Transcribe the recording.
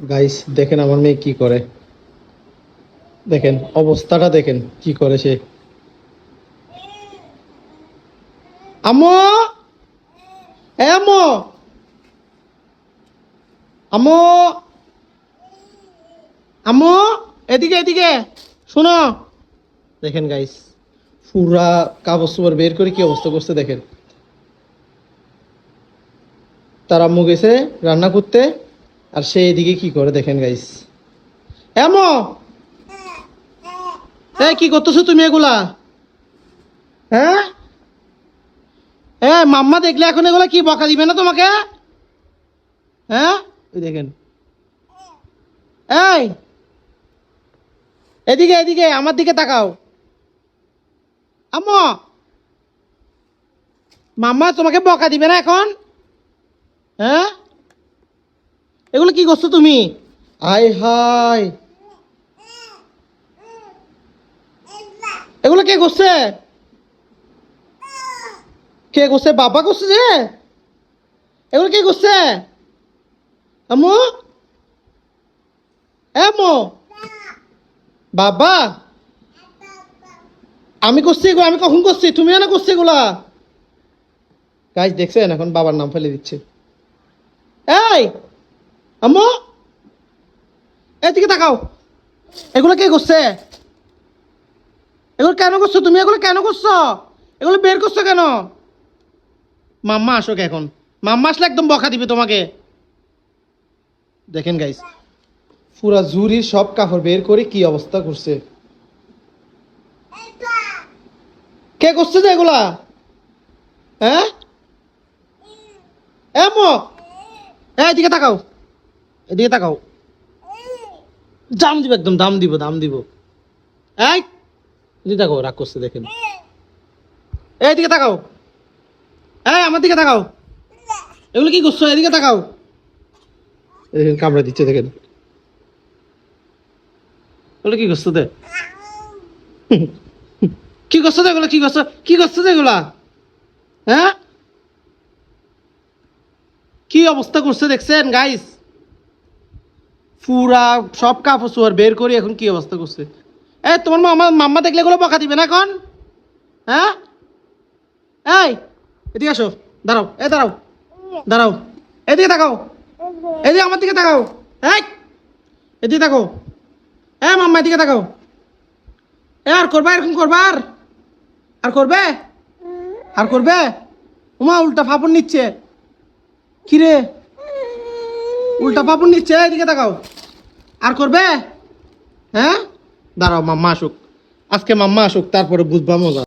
Guys দেখেন আমার মেয়ে কি করে। দেখেন, অবস্থাটা দেখেন, কি করে সে। আম্মু! এ আম্মু! আম্মু! আম্মু! এদিকে এদিকে, শোনো। দেখেন গাইস পুরা কাগজ চোপড় বের করে কি অবস্থা করছে দেখেন। তার আম্মু গেছে রান্না করতে। আর সে এদিকে কি করে দেখেন গাইস এমো এই কি করতেছো তুমি এগুলা? হ্যাঁ এ, মাম্মা দেখলে এখন এগুলা কি বকা দিবে না তোমাকে? হ্যাঁ ওই দেখেন। এই! এদিকে এদিকে, আমার দিকে তাকাও। আম্মা! মাম্মা তোমাকে বকা দিবে না এখন? হ্যাঁ এগুলো কি করছ তুমি? আয় হাই। এগুলো কে করছে? কে করছে? বাবা করছে যে? এগুলো কে করছে? আমু এমো বাবা? আমি করছি এগুলো আমি কখন করছি? তুমি না করছি এগুলা? গাছ দেখছেন? এখন বাবার নাম ফেলে দিচ্ছে। এই! আম্মু! এদিকে তাকাও। এগুলো কে করছে? এগুলো কেন করছ তুমি? এগুলো কেন করছ? এগুলো বের করছ কেন? মাম্মা আসুক এখন। মাম্মা আসলে একদম বকা দিবে তোমাকে। দেখেন গাইস পুরা ঝুরির সব কাপড় বের করে কি অবস্থা করছে? কে করছে যে এগুলা? হ্যাঁ? এমো এদিকে তাকাও। এদিকে তাকাও। দাম দিব একদম, দাম দিব দাম দিব। এই, এদিকে তাকাও, রাগ করছে দেখেন। এইদিকে তাকাও। এই, আমার দিকে তাকাও। এগুলো কি করছ? এদিকে তাকাও। দেখেন, কামড়া দিচ্ছে, দেখেন। এগুলো কি করছ দে কি করছ তো এগুলো? কি করছ? কি করছ তো এগুলা? হ্যাঁ? কি অবস্থা করছে দেখছেন গাইস পুরা সব কাপড় চোয়ার বের করি, এখন কি অবস্থা করছে? এ, তোমার মামা, মাম্মা দেখলে এগুলো বকা দিবে না এখন? হ্যাঁ? এই, এদিকে আসো, দাঁড়াও, এ, দাঁড়াও দাঁড়াও, এদিকে তাকাও, এদিকে আমার দিকে তাকাও, এই, এদিকে তাকাও, এ, মাম্মা, এদিকে তাকাও, এ, আর করবা, এরকম করবা আর? আর করবে? আর করবে? উমা, উল্টা ফাপড় নিচ্ছে। কিরে? উল্টা পাপড় নিচ্ছে, এদিকে তাকাও। আর করবে? হ্যাঁ? দাঁড়াও মাম্মা আসুক। আজকে মাম্মা আসুক তারপরে বুঝবা মজা।